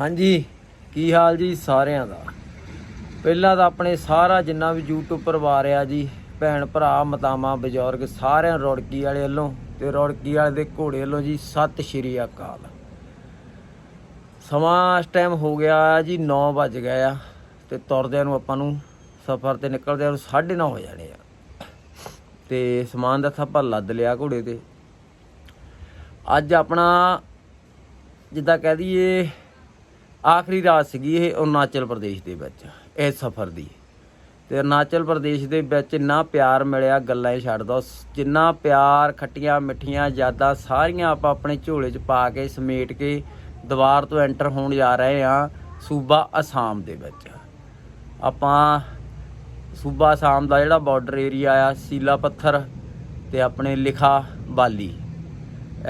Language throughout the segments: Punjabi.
ਹਾਂਜੀ, ਕੀ ਹਾਲ ਜੀ ਸਾਰਿਆਂ ਦਾ? ਪਹਿਲਾਂ ਤਾਂ ਆਪਣੇ ਸਾਰਾ ਜਿੰਨਾ ਵੀ YouTube ਪਰਿਵਾਰ ਆ ਜੀ, ਭੈਣ ਭਰਾ, ਮਤਾਵਾਂ, ਬਜ਼ੁਰਗ, ਸਾਰਿਆਂ ਨੂੰ ਰੌੜਕੀ ਵਾਲੇ ਵੱਲੋਂ ਤੇ ਰੌੜਕੀ ਵਾਲੇ ਦੇ ਘੋੜੇ ਵੱਲੋਂ ਜੀ, ਸਤਿ ਸ਼੍ਰੀ ਅਕਾਲ। ਸਮਾਂ ਇਸ ਟਾਈਮ ਹੋ ਗਿਆ ਜੀ 9 ਵੱਜ ਗਏ ਆ ਤੇ ਤੁਰਦਿਆਂ ਨੂੰ ਆਪਾਂ ਨੂੰ ਸਫ਼ਰ ਤੇ ਨਿਕਲਦਿਆਂ ਨੂੰ 9:30 ਹੋ ਜਾਣੇ ਆ। ਤੇ ਸਮਾਨ ਦਾ ਥੱਪਾ ਲੱਦ ਲਿਆ ਘੋੜੇ ਤੇ। ਅੱਜ ਆਪਣਾ ਜਿੱਦਾਂ ਕਹਿ ਦਈਏ ਆਖਰੀ ਰਾਤ ਸੀਗੀ ਇਹ ਅਰੁਣਾਚਲ ਪ੍ਰਦੇਸ਼ ਦੇ ਵਿੱਚ ਇਸ ਸਫ਼ਰ ਦੀ। ਤੇ ਅਰੁਣਾਚਲ ਪ੍ਰਦੇਸ਼ ਦੇ ਵਿੱਚ ਇੰਨਾ ਪਿਆਰ ਮਿਲਿਆ ਗੱਲਾਂ ਹੀ ਛੱਡ ਦੋ। ਜਿੰਨਾ ਪਿਆਰ, ਖੱਟੀਆਂ ਮਿੱਠੀਆਂ ਯਾਦਾਂ ਸਾਰੀਆਂ ਆਪਾਂ ਆਪਣੇ ਝੋਲੇ 'ਚ ਪਾ ਕੇ ਸਮੇਟ ਕੇ ਦੀਵਾਰ ਤੋਂ ਐਂਟਰ ਹੋਣ ਜਾ ਰਹੇ ਆ ਸੂਬਾ ਅਸਾਮ ਦੇ ਵਿੱਚ। ਆਪਾਂ ਸੂਬਾ ਅਸਾਮ ਦਾ ਜਿਹੜਾ ਬਾਰਡਰ ਏਰੀਆ ਆ, ਸੀਲਾ ਪੱਥਰ ਤੇ ਆਪਣੇ ਲਿਖਾ ਬਾਲੀ।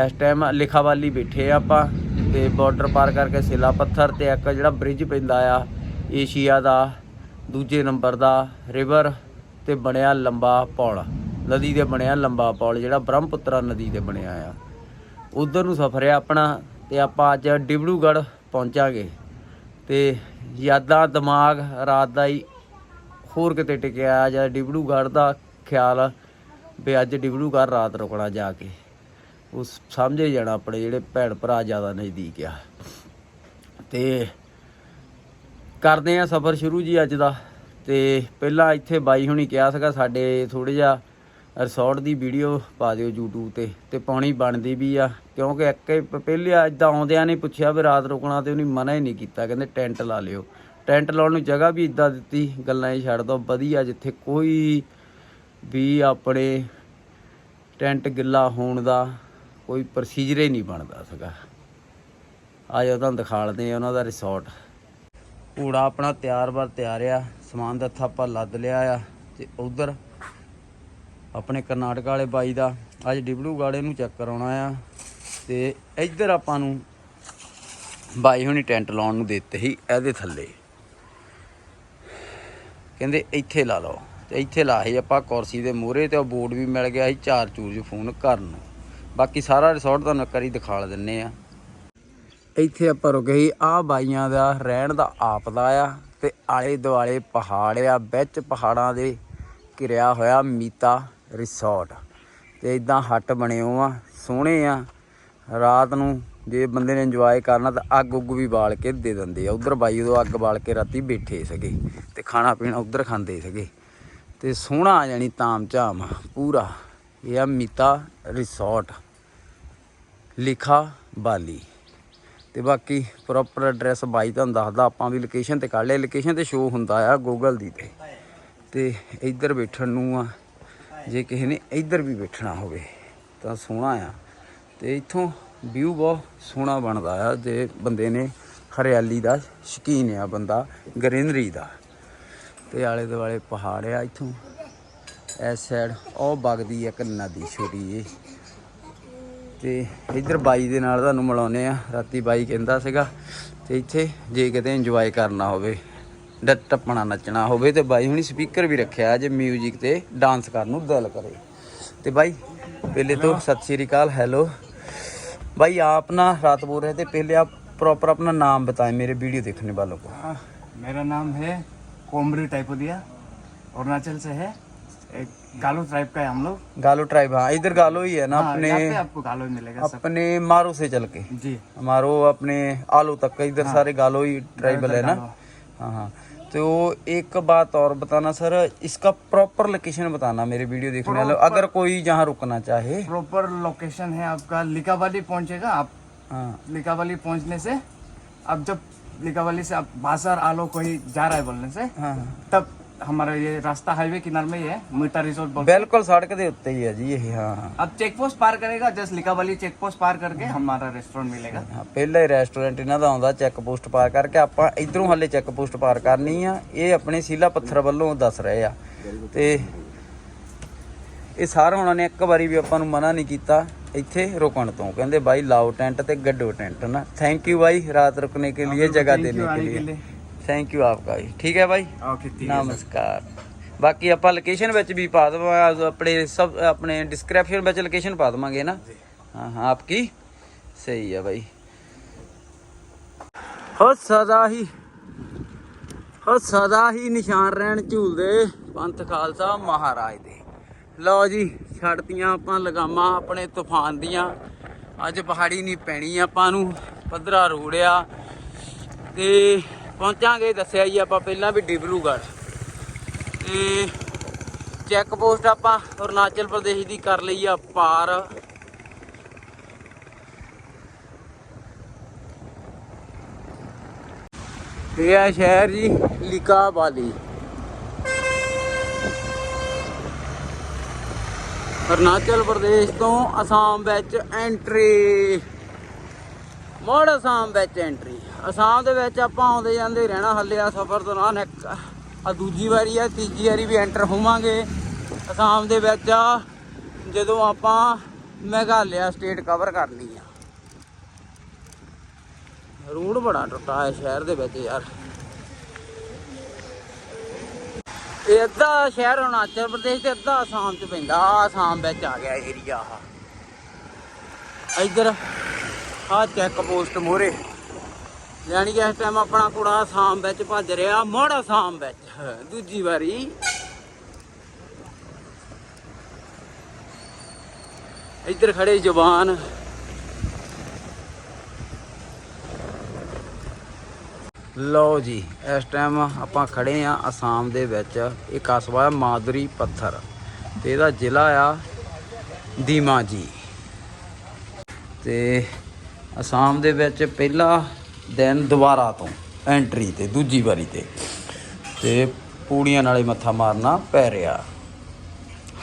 ਇਸ ਟਾਈਮ ਲਿਖਾ ਬਾਲੀ ਬੈਠੇ ਆ ਆਪਾਂ। ਤੇ ਬਾਰਡਰ ਪਾਰ ਕਰਕੇ ਸਿਲਾ ਪੱਥਰ ਤੇ ਇੱਕ ਜਿਹੜਾ ਬ੍ਰਿਜ ਪੈਂਦਾ ਆ, ਏਸ਼ੀਆ ਦਾ, ਦੂਜੇ ਨੰਬਰ ਦਾ ਰਿਵਰ ਤੇ ਬਣਿਆ ਲੰਬਾ ਪੁਲ। ਨਦੀ ਦੇ ਬਣਿਆ ਲੰਬਾ ਪੌਲ, ਜਿਹੜਾ ਬ੍ਰਹਮਪੁੱਤਰਾ ਨਦੀ ਦੇ ਬਣਿਆ ਆ। ਉਧਰ ਨੂੰ ਸਫ਼ਰ ਆ ਆਪਣਾ ਤੇ ਆਪਾਂ ਅੱਜ ਡਿਬੜੂਗੜ੍ਹ ਪਹੁੰਚਾਂਗੇ। ਤੇ ਯਾਦਾਂ ਦਿਮਾਗ ਰਾਤ ਦਾ ਹੀ ਹੋਰ ਕਿਤੇ ਟਿਕਿਆ ਜਾਂ ਡਿਬੜੂਗੜ੍ਹ ਦਾ ਖਿਆਲ ਵੀ ਅੱਜ ਡਿਬੜੂਗੜ੍ਹ ਰਾਤ ਰੁਕਣਾ ਜਾ ਕੇ। ਉਸ ਸਮਝੇ ਜਾਣਾ ਆਪਣੇ ਜਿਹੜੇ ਭੈਣ ਭਰਾ ਜ਼ਿਆਦਾ ਨਜ਼ਦੀਕ ਆ। ਤੇ ਕਰਦੇ ਆ ਸਫ਼ਰ ਸ਼ੁਰੂ ਜੀ ਅੱਜ ਦਾ। ਤੇ ਪਹਿਲਾਂ ਇੱਥੇ ਬਾਈ ਹੁਣੀ ਕਿਹਾ ਸੀਗਾ ਸਾਡੇ ਥੋੜਾ ਜਿਹਾ ਰਿਸੋਰਟ ਦੀ ਵੀਡੀਓ ਪਾ ਦਿਓ YouTube ਤੇ ਤੇ ਪਾਉਣੀ ਬਣਦੀ ਵੀ ਆ। ਕਿਉਂਕਿ ਇੱਕ ਪਹਿਲੇ ਇਦਾਂ ਆਉਂਦਿਆਂ ਨੇ ਪੁੱਛਿਆ ਵੀ ਰਾਤ ਰੁਕਣਾ ਤੇ ਉਹਨੇ ਮਨਾ ਹੀ ਨਹੀਂ ਕੀਤਾ। ਕਹਿੰਦੇ ਟੈਂਟ ਲਾ ਲਿਓ। ਟੈਂਟ ਲਾਉਣ ਨੂੰ ਜਗ੍ਹਾ ਵੀ ਇਦਾਂ ਦਿੱਤੀ, ਗੱਲਾਂ ਹੀ ਛੱਡ ਦੋ। ਵਧੀਆ ਜਿੱਥੇ ਕੋਈ ਵੀ ਆਪਣੇ ਟੈਂਟ ਗਿੱਲਾ ਹੋਣ ਦਾ ਕੋਈ ਪ੍ਰੋਸੀਜਰ ਹੀ ਨਹੀਂ ਬਣਦਾ ਸੀਗਾ। ਆ ਜਾਓ ਤੁਹਾਨੂੰ ਦਿਖਾਲਦੇ ਆ ਉਹਨਾਂ ਦਾ ਰਿਸੋਰਟ ਘੋੜਾ ਆਪਣਾ ਤਿਆਰ ਬਰ ਤਿਆਰ ਆ, ਸਮਾਨ ਦਾ ਥਾਪਾ ਲੱਦ ਲਿਆ ਆ ਤੇ ਉਧਰ ਆਪਣੇ ਕਰਨਾਟਕ ਵਾਲੇ ਬਾਈ ਦਾ, ਅੱਜ ਡਿਬਲੂ ਗਾੜੇ ਨੂੰ ਚੈੱਕ ਕਰਾਉਣਾ ਆ ਤੇ ਇੱਧਰ ਆਪਾਂ ਨੂੰ ਬਾਈ ਹੁਣੀ ਟੈਂਟ ਲਾਉਣ ਨੂੰ ਦਿੱਤੇ ਸੀ, ਇਹਦੇ ਥੱਲੇ। ਕਹਿੰਦੇ ਇੱਥੇ ਲਾ ਲਓ, ਤੇ ਇੱਥੇ ਲਾ ਸੀ ਆਪਾਂ ਕੁਰਸੀ ਦੇ ਮੂਹਰੇ ਤੇ ਉਹ ਬੋਰਡ ਵੀ ਮਿਲ ਗਿਆ ਸੀ, ਚਾਰ ਚੂਰਜ ਫੋਨ ਕਰਨ ਨੂੰ। ਬਾਕੀ ਸਾਰਾ ਰਿਸੋਰਟ ਤੁਹਾਨੂੰ ਇੱਕ ਵਾਰੀ ਦਿਖਾ ਦਿੰਨੇ ਆ। ਇੱਥੇ ਆਪਾਂ ਰੁਕੇ ਸੀ ਆ ਬਾਈਆਂ ਦਾ ਰਹਿਣ ਦਾ ਆਪਦਾ ਆ ਤੇ ਆਲੇ ਦੁਆਲੇ ਪਹਾੜ ਆ, ਵਿੱਚ ਪਹਾੜਾਂ ਦੇ ਘਿਰਿਆ ਹੋਇਆ ਮੀਤਾ ਰਿਸੋਰਟ ਤੇ ਇਦਾਂ ਹੱਟ ਬਣੇ ਹੋ ਆ, ਸੋਹਣੇ ਆ। ਰਾਤ ਨੂੰ ਜੇ ਬੰਦੇ ਨੇ ਇੰਜੋਏ ਕਰਨਾ ਤਾਂ ਅੱਗ ਉੱਗ ਵੀ ਬਾਲ ਕੇ ਦੇ ਦਿੰਦੇ ਆ। ਉਧਰ ਬਾਈ ਉਦੋਂ ਅੱਗ ਬਾਲ ਕੇ ਰਾਤੀ ਬੈਠੇ ਸੀਗੇ ਤੇ ਖਾਣਾ ਪੀਣਾ ਉਧਰ ਖਾਂਦੇ ਸੀਗੇ। ਤੇ ਸੋਹਣਾ ਆ ਜਾਣੀ ਤਾਮ ਝਾਮ ਪੂਰਾ। ਇਹ ਆ ਮੀਤਾ ਰਿਸੋਰਟ ਲਿਖਾ ਬਾਲੀ। ਤੇ ਬਾਕੀ ਪ੍ਰੋਪਰ ਐਡਰੈਸ ਬਾਈ ਤੁਹਾਨੂੰ ਦੱਸਦਾ, ਆਪਾਂ ਵੀ ਲੋਕੇਸ਼ਨ ਤੇ ਕੱਢ ਲਿਆ। ਲੋਕੇਸ਼ਨ ਤੇ ਸ਼ੋ ਹੁੰਦਾ ਆ ਗੂਗਲ ਦੀ ਤੇ। ਤੇ ਇੱਧਰ ਬੈਠਣ ਨੂੰ ਆ, ਜੇ ਕਿਸੇ ਨੇ ਇੱਧਰ ਵੀ ਬੈਠਣਾ ਹੋਵੇ ਤਾਂ ਸੋਹਣਾ ਆ। ਤੇ ਇੱਥੋਂ ਵਿਊ ਬਹੁਤ ਸੋਹਣਾ ਬਣਦਾ ਆ, ਜੇ ਬੰਦੇ ਨੇ ਹਰਿਆਲੀ ਦਾ ਸ਼ੌਕੀਨ ਆ ਬੰਦਾ ਗ੍ਰੀਨਰੀ ਦਾ। ਤੇ ਆਲੇ ਦੁਆਲੇ ਪਹਾੜ ਆ ਇੱਥੋਂ। ਇਸ ਸਾਈਡ ਉਹ ਵਗਦੀ ਇੱਕ ਨਦੀ ਛੋਟੀ ਜਿਹੀ। ਤੇ ਇੱਧਰ ਬਾਈ ਦੇ ਨਾਲ ਤੁਹਾਨੂੰ ਮਿਲਾਉਨੇ ਆ ਰਾਤੀ ਬਾਈ ਕਹਿੰਦਾ ਸੀਗਾ ਤੇ ਇੱਥੇ ਜੇ ਕਿਤੇ ਇੰਜੋਏ ਕਰਨਾ ਹੋਵੇ ਡ ਟੱਪਣਾ ਨੱਚਣਾ ਹੋਵੇ ਤੇ ਬਾਈ ਹੁਣੀ ਸਪੀਕਰ ਵੀ ਰੱਖਿਆ ਜੇ 뮤직 ਤੇ ਡਾਂਸ ਕਰਨ ਨੂੰ ਦਿਲ ਕਰੇ ਤੇ ਬਾਈ पहले तो सत श्री अकाल हेलो भाई आप ना रात बोल रहे थे पहले आप प्रॉपर अपना नाम बताएं मेरे वीडियो देखने वालों को हाँ, मेरा नाम है कोमरी टाइपोदिया अरुणाचल से है एक गालो ट्राइब का है हम लोग। गालो ट्राइब हाँ इधर गालो ही है ना हाँ, अपने आपको गालो ही मिलेगा सब। अपने मारो से चल के। जी। हमारो अपने आलू तक का इधर हाँ, सारे गालो ही ट्राइबल है ना? हाँ हाँ। तो एक बात और बताना सर इसका प्रॉपर लोकेशन बताना मेरे वीडियो देखने वाले। अगर कोई जहाँ रुकना चाहे। प्रॉपर लोकेशन है आपका लिकावाली पहुंचेगा आप। हाँ। लिकावाली पहुँचने से अब जब लिकावाली से आप बाज़ार आलो कोई जा रहा है बोलने से हाँ। तब हमारा ये रास्ता हाईवे किनारे में ही है मीठा रिजोर्ट बोल बिल्कुल सड़क के उत्ते ही है जी ये हाँ हाँ अब चेक पोस्ट पार करेगा जस्ट लिकावाली चेक पोस्ट पार करके हमारा रेस्टोरेंट मिलेगा ਹਾਂ ਪਹਿਲਾ ਹੀ ਰੈਸਟੋਰੈਂਟ ਇਹਨਾਂ ਦਾ ਆਉਂਦਾ ਚੈੱਕ ਪੋਸਟ ਪਾਰ ਕਰਕੇ ਆਪਾਂ ਇਧਰੋਂ ਹੱਲੇ ਚੈੱਕ ਪੋਸਟ ਪਾਰ ਕਰਨੀ ਆ ਇਹ ਆਪਣੇ ਸੀਲਾ ਪੱਥਰ ਵੱਲੋਂ ਦੱਸ ਰਹੇ ਆ ਤੇ ਇਹ ਸਾਰਾ ਉਹਨਾਂ ਨੇ ਇੱਕ ਵਾਰੀ ਵੀ ਆਪਾਂ ਨੂੰ ਮਨਾ ਨਹੀਂ ਕੀਤਾ ਇੱਥੇ ਰੁਕਣ ਤੋਂ ਕਹਿੰਦੇ ਬਾਈ ਲਾਓ ਟੈਂਟ ਤੇ ਗੱਡੋ ਟੈਂਟ ਨਾ ਥੈਂਕ ਯੂ ਬਾਈ ਰਾਤ रुकने के लिए जगह thank you देने के आने के लिए लिए। ਥੈਂਕ ਯੂ ਆਪਕਾ ਜੀ ਠੀਕ ਹੈ ਬਾਈ ओके ठीक है ਨਮਸਕਾਰ ਬਾਕੀ ਆਪਾਂ ਲੋਕੇਸ਼ਨ ਵਿੱਚ ਵੀ ਪਾ ਦਵਾਂਗੇ ਆਪਣੇ ਸਭ ਆਪਣੇ ਡਿਸਕ੍ਰਿਪਸ਼ਨ ਵਿੱਚ ਲੋਕੇਸ਼ਨ ਪਾ ਦਵਾਂਗੇ ਨਾ ਹਾਂ ਹਾਂ ਆਪਕੀ ਸਹੀ ਹੈ ਬਾਈ ਹੋ ਸਦਾ ਹੀ ਹੋ ਸਦਾ ਹੀ ਨਿਸ਼ਾਨ ਰਹਿਣ ਝੂਲਦੇ ਪੰਥ ਖਾਲਸਾ ਮਹਾਰਾਜ ਦੇ ਲਓ ਜੀ ਛੱਡਤੀਆਂ ਆਪਾਂ ਲਗਾਮਾਂ ਆਪਣੇ ਤੂਫਾਨ ਦੀਆਂ ਅੱਜ ਪਹਾੜੀ ਨਹੀਂ ਪੈਣੀ ਆਪਾਂ ਨੂੰ ਪੱਧਰਾ ਰੋੜਿਆ ਤੇ ਪਹੁੰਚਾਂਗੇ, ਦੱਸਿਆ ਜੀ ਆਪਾਂ ਪਹਿਲਾਂ ਵੀ ਡਿਬਰੂਗੜ੍ਹ ਤੇ ਚੈੱਕ ਪੋਸਟ ਆਪਾਂ ਅਰੁਣਾਚਲ ਪ੍ਰਦੇਸ਼ ਦੀ ਕਰ ਲਈ ਆ ਪਾਰ। ਇਹ ਆ ਸ਼ਹਿਰ ਜੀ ਲਿਕਾ ਵਾਲੀ ਅਰੁਣਾਚਲ ਪ੍ਰਦੇਸ਼ ਤੋਂ ਅਸਾਮ ਵਿੱਚ ਐਂਟਰੀ ਮੋੜ ਅਸਾਮ ਵਿੱਚ ਐਂਟਰੀ ਅਸਾਮ ਦੇ ਵਿੱਚ ਆਪਾਂ ਆਉਂਦੇ ਜਾਂਦੇ ਰਹਿਣਾ ਹੱਲੇ ਆ ਸਫ਼ਰ ਦੌਰਾਨ ਇੱਕ, ਆ ਦੂਜੀ ਵਾਰੀ ਆ, ਤੀਜੀ ਵਾਰੀ ਵੀ ਐਂਟਰ ਹੋਵਾਂਗੇ। ਅਸਾਮ ਦੇ ਵਿੱਚ ਜਦੋਂ ਆਪਾਂ ਮੇਘਾਲਿਆ ਸਟੇਟ ਕਵਰ ਕਰਨੀ ਆ। ਰੋਡ ਬੜਾ ਟੁੱਟਾ ਹੈ ਸ਼ਹਿਰ ਦੇ ਵਿੱਚ ਯਾਰ। ਇਹ ਅੱਧਾ ਸ਼ਹਿਰ ਅਰੁਣਾਚਲ ਪ੍ਰਦੇਸ਼ ਤੇ ਅੱਧਾ ਆਸਾਮ ਚ ਪੈਂਦਾ। ਆਹ ਆਸਾਮ ਵਿੱਚ ਆ ਗਿਆ ਏਰੀਆ ਆ। ਇੱਧਰ ਆ ਚੈੱਕ ਪੋਸਟ ਮੋਰੇ। ਯਾਨੀ ਕਿ ਇਸ ਟਾਈਮ ਆਪਣਾ ਕੁੜਾ ਆਸਾਮ ਵਿੱਚ ਭੱਜ ਰਿਹਾ, ਮੁੜ ਆਸਾਮ ਵਿੱਚ। ਦੂਜੀ ਵਾਰੀ। ਇੱਧਰ ਖੜੇ ਜਵਾਨ। ਲਓ ਜੀ, ਇਸ ਟਾਈਮ ਆਪਾਂ ਖੜੇ ਆ ਅਸਾਮ ਦੇ ਵਿੱਚ। ਇਹ ਕਸਬਾ ਹੈ ਮਾਦਰੀ ਪੱਥਰ ਤੇ ਇਹਦਾ ਜ਼ਿਲ੍ਹਾ ਆ ਦੀਮਾ ਜੀ। ਤੇ ਅਸਾਮ ਦੇ ਵਿੱਚ ਪਹਿਲਾ ਦਿਨ ਦੁਬਾਰਾ ਤੋਂ ਐਂਟਰੀ ਤੇ ਦੂਜੀ ਵਾਰੀ ਤੇ। ਤੇ ਪੂੜੀਆਂ ਨਾਲੇ ਮੱਥਾ ਮਾਰਨਾ ਪੈ ਰਿਹਾ।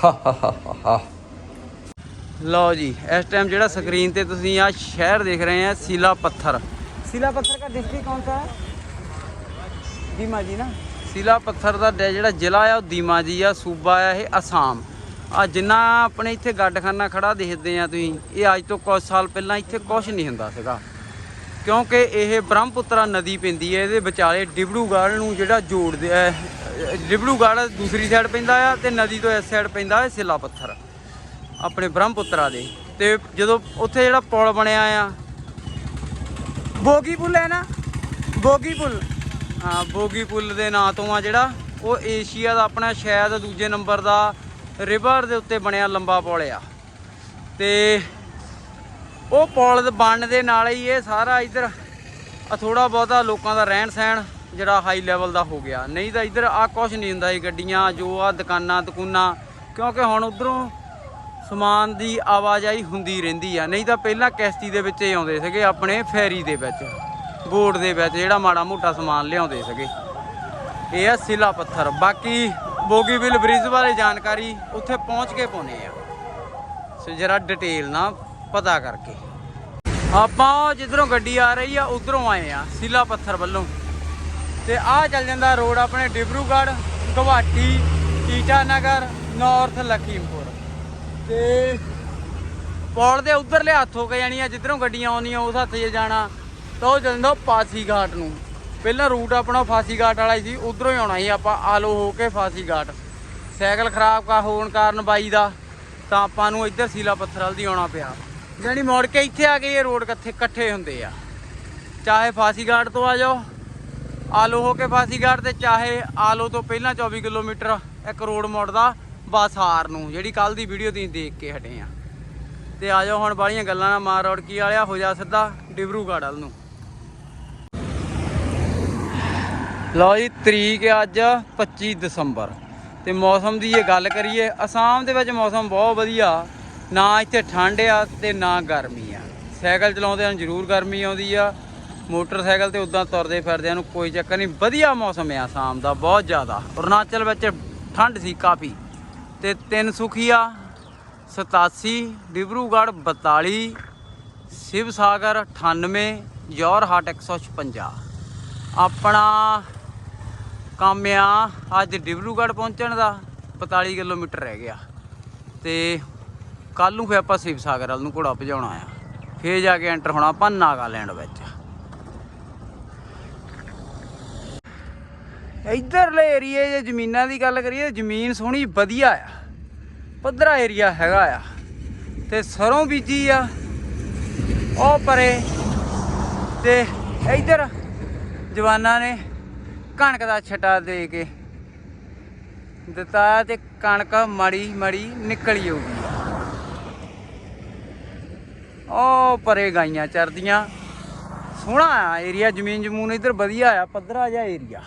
ਹਾ ਹਾ ਹਾ ਲਓ ਜੀ ਇਸ ਟਾਈਮ ਜਿਹੜਾ ਸਕਰੀਨ ਤੇ ਤੁਸੀਂ ਆ ਸ਼ਹਿਰ ਦੇਖ ਰਹੇ ਆ ਸੀਲਾ ਪੱਥਰ। ਸੀਲਾ ਪੱਥਰ ਦਾ ਡਿਸਟ੍ਰਿਕਟ ਕੌਣ ਸਾ ਹੈ? ਦੀਮਾ ਜੀ ਨਾ। ਸੀਲਾ ਪੱਥਰ ਦਾ ਜਿਹੜਾ ਜ਼ਿਲ੍ਹਾ ਆ ਉਹ ਦੀਮਾ ਜੀ ਆ ਸੂਬਾ ਆ ਇਹ ਅਸਾਮ। ਆ ਜਿੰਨਾ ਆਪਣੇ ਇੱਥੇ ਗੱਡਖਾਨਾ ਖੜਾ ਦੇਖਦੇ ਆ ਤੁਸੀਂ ਇਹ ਅੱਜ ਤੋਂ ਕੁਝ ਸਾਲ ਪਹਿਲਾਂ ਇੱਥੇ ਕੁਝ ਨਹੀਂ ਹੁੰਦਾ ਸੀਗਾ। ਕਿਉਂਕਿ ਇਹ ਬ੍ਰਹਮਪੁੱਤਰਾ ਨਦੀ ਪੈਂਦੀ ਹੈ, ਇਹਦੇ ਵਿਚਾਲੇ ਡਿਬੜੂਗੜ੍ਹ ਨੂੰ ਜਿਹੜਾ ਜੋੜਦੇ ਆ ਡਿਬੜੂਗੜ੍ਹ ਦੂਸਰੀ ਸਾਈਡ ਪੈਂਦਾ ਆ ਤੇ ਨਦੀ ਤੋਂ ਇਸ ਸਾਈਡ ਪੈਂਦਾ ਹੈ ਸਿਲਾ ਪੱਥਰ, ਆਪਣੇ ਬ੍ਰਹਮਪੁੱਤਰਾ ਦੇ। ਤੇ ਜਦੋਂ ਉੱਥੇ ਜਿਹੜਾ ਪੁਲ ਬਣਿਆ ਆ, ਬੋਗੀ ਪੁਲ ਹੈ ਨਾ? ਬੋਗੀ ਪੁਲ। ਹਾਂ, ਬੋਗੀ ਪੁਲ ਦੇ ਨਾਂ ਤੋਂ ਆ ਜਿਹੜਾ, ਉਹ ਏਸ਼ੀਆ ਦਾ ਆਪਣਾ ਸ਼ਾਇਦ ਦੂਜੇ ਨੰਬਰ ਦਾ ਰਿਵਰ ਦੇ ਉੱਤੇ ਬਣਿਆ ਲੰਬਾ ਪੁਲ ਆ। ਤੇ ਉਹ ਪੁਲ ਦੇ ਬਣਨ ਦੇ ਨਾਲ ਹੀ ਇਹ ਸਾਰਾ ਇੱਧਰ ਆ ਥੋੜਾ ਬਹੁਤਾ ਲੋਕਾਂ ਦਾ ਰਹਿਣ ਸਹਿਣ ਜਿਹੜਾ ਹਾਈ ਲੈਵਲ ਦਾ ਹੋ ਗਿਆ। ਨਹੀਂ ਤਾਂ ਇੱਧਰ ਆ ਕੁਝ ਨਹੀਂ ਹੁੰਦਾ ਇਹ ਗੱਡੀਆਂ, ਜੋ ਆ ਦੁਕਾਨਾਂ ਦੁਕਾਨਾਂ, ਕਿਉਂਕਿ ਹੁਣ ਉਧਰੋਂ ਸਮਾਨ ਦੀ ਆਵਾਜਾਈ ਹੁੰਦੀ ਰਹਿੰਦੀ ਆ। ਨਹੀਂ ਤਾਂ ਪਹਿਲਾਂ ਕਿਸ਼ਤੀ ਦੇ ਵਿੱਚ ਹੀ ਆਉਂਦੇ ਸੀਗੇ ਆਪਣੇ, ਫੈਰੀ ਦੇ ਵਿੱਚ, ਬੋਟ ਦੇ ਵਿੱਚ, ਜਿਹੜਾ ਮਾੜਾ ਮੋਟਾ ਸਮਾਨ ਲਿਆਉਂਦੇ ਸੀਗੇ। ਇਹ ਆ ਸਿਲਾ ਪੱਥਰ। ਬਾਕੀ ਬੋਗੀਵਿਲ ਬ੍ਰਿਜ ਬਾਰੇ ਜਾਣਕਾਰੀ ਉੱਥੇ ਪਹੁੰਚ ਕੇ ਪਾਉਨੇ ਆ। ਸੋ ਜਰਾ ਡਿਟੇਲ ਨਾਲ ਪਤਾ ਕਰਕੇ। ਆਪਾਂ ਜਿੱਧਰੋਂ ਗੱਡੀ ਆ ਰਹੀ ਆ, ਉਧਰੋਂ ਆਏ ਆ, ਸਿਲਾ ਪੱਥਰ ਵੱਲੋਂ। ਤੇ ਆਹ ਚੱਲ ਜਾਂਦਾ ਰੋਡ ਆਪਣੇ ਡਿਬਰੂਗੜ੍ਹ ਗੁਵਾਹਾਟੀ ਟੀਟਾਨਗਰ ਨਾਰਥ ਲਖੀਮਪੁਰ। ਤੇ ਪੌਲ ਦੇ ਉਧਰਲੇ ਹੱਥ ਹੋ ਕੇ ਜਾਣੀ ਆ, ਜਿੱਧਰੋਂ ਗੱਡੀਆਂ ਆਉਂਦੀਆਂ ਉਸ ਹੱਥ 'ਚ ਜਾਣਾ, ਤਾਂ ਉਹ ਜਾਂਦਾ ਪਾਸੀ ਘਾਟ ਨੂੰ। ਪਹਿਲਾਂ ਰੂਟ ਆਪਣਾ ਫਾਸੀ ਘਾਟ ਵਾਲਾ ਹੀ ਸੀ, ਉਧਰੋਂ ਹੀ ਆਉਣਾ ਸੀ ਆਪਾਂ, ਆਲੋ ਹੋ ਕੇ ਫਾਸੀ ਘਾਟ। ਸਾਈਕਲ ਖਰਾਬ ਕਾ ਹੋਣ ਕਾਰਨ ਬਾਈ ਦਾ, ਤਾਂ ਆਪਾਂ ਨੂੰ ਇੱਧਰ ਸੀਲਾ ਪੱਥਰ ਵਾਲ ਦੀ ਆਉਣਾ ਪਿਆ। ਜਾਣੀ ਮੁੜ ਕੇ ਇੱਥੇ ਆ ਕੇ ਇਹ ਰੋਡ ਕਿੱਥੇ ਇਕੱਠੇ ਹੁੰਦੇ ਆ। ਚਾਹੇ ਫਾਸੀ ਤੋਂ ਆ ਜਾਓ, ਆਲੋ ਹੋ ਕੇ ਫਾਸੀ ਘਾਟ ਤੇ ਚਾਹੇ ਆਲੋ ਤੋਂ ਪਹਿਲਾਂ 24 ਕਿਲੋਮੀਟਰ ਇੱਕ ਰੋਡ ਮੁੜਦਾ ਬਾਸਾਰ ਨੂੰ, ਜਿਹੜੀ ਕੱਲ ਦੀ ਵੀਡੀਓ ਤੁਸੀਂ ਦੇਖ ਕੇ ਹਟੇ ਆ। ਤੇ ਆ ਜਾਓ ਹੁਣ ਬਾਲੀਆਂ ਗੱਲਾਂ ਨਾ ਮਾਰ ਰੌੜਕੀ ਵਾਲਿਆ, ਹੋ ਜਾ ਸਿੱਧਾ ਡਿਬਰੂਗੜ੍ਹ ਵੱਲ ਨੂੰ। ਲਓ ਜੀ, ਤਰੀਕ ਅੱਜ 25 ਦਸੰਬਰ। ਤੇ ਮੌਸਮ ਦੀ ਇਹ ਗੱਲ ਕਰੀਏ, ਅਸਾਮ ਦੇ ਵਿੱਚ ਮੌਸਮ ਬਹੁਤ ਵਧੀਆ। ਨਾ ਇੱਥੇ ਠੰਡ ਆ ਤੇ ਨਾ ਗਰਮੀ ਆ। ਸਾਈਕਲ ਚਲਾਉਂਦਿਆਂ ਨੂੰ ਜ਼ਰੂਰ ਗਰਮੀ ਆਉਂਦੀ ਆ। ਮੋਟਰਸਾਈਕਲ ਤੇ ਉਦਾਂ ਤੁਰਦੇ ਫਿਰਦਿਆਂ ਨੂੰ ਕੋਈ ਚੱਕਰ ਨਹੀਂ। ਵਧੀਆ ਮੌਸਮ ਆ ਸ਼ਾਮ ਦਾ, ਬਹੁਤ ਜ਼ਿਆਦਾ। ਅਰੁਣਾਚਲ ਵਿੱਚ ਠੰਡ ਸੀ ਕਾਫੀ। ਤੇ ਤਿੰਨਸੁਖੀਆ 87 ਡਿਬਰੂਗੜ੍ਹ 42 ਸ਼ਿਵ ਸਾਗਰ 98 ਜੋਰਹਾਟ 156 ਆਪਣਾ ਕੰਮ ਆ ਅੱਜ ਡਿਬਰੂਗੜ੍ਹ ਪਹੁੰਚਣ ਦਾ 45 ਕਿਲੋਮੀਟਰ ਰਹਿ ਗਿਆ। ਤੇ ਕੱਲ ਨੂੰ ਫੇ ਆਪਾਂ ਸ਼ਿਵ ਸਾਗਰ ਵੱਲ ਨੂੰ ਘੋੜਾ ਭਜਾਉਣਾ ਆ ਫੇਰ ਜਾ ਕੇ ਐਂਟਰ ਹੋਣਾ ਆਪਾਂ ਨਾਗਾਲੈਂਡ ਵਿੱਚ। ਇਧਰਲੇ ਏਰੀਏ ਜੇ ਜ਼ਮੀਨਾਂ ਦੀ ਗੱਲ ਕਰੀਏ ਜ਼ਮੀਨ ਸੋਹਣੀ ਵਧੀਆ ਆ। ਪੱਧਰਾ ਏਰੀਆ ਹੈਗਾ ਆ। ਤੇ ਸਰੋਂ ਬੀਜੀ ਆ। ਉਹ ਪਰੇ। ਤੇ ਇਧਰ ਜਵਾਨਾਂ ਨੇ ਕਣਕ ਦਾ ਛਟਾ ਦੇ ਕੇ ਦਿੱਤਾ ਤੇ ਕਣਕ ਮਾੜੀ ਮਾੜੀ ਨਿਕਲੀ ਹੋਊਗੀ ਉਹ ਪਰੇ ਗਾਈਆਂ ਚਰਦੀਆਂ। ਸੋਹਣਾ ਆ ਏਰੀਆ ਜ਼ਮੀਨ ਜਮੂਨ ਇੱਧਰ ਵਧੀਆ ਆ, ਪੱਧਰਾ ਜਿਹਾ ਏਰੀਆ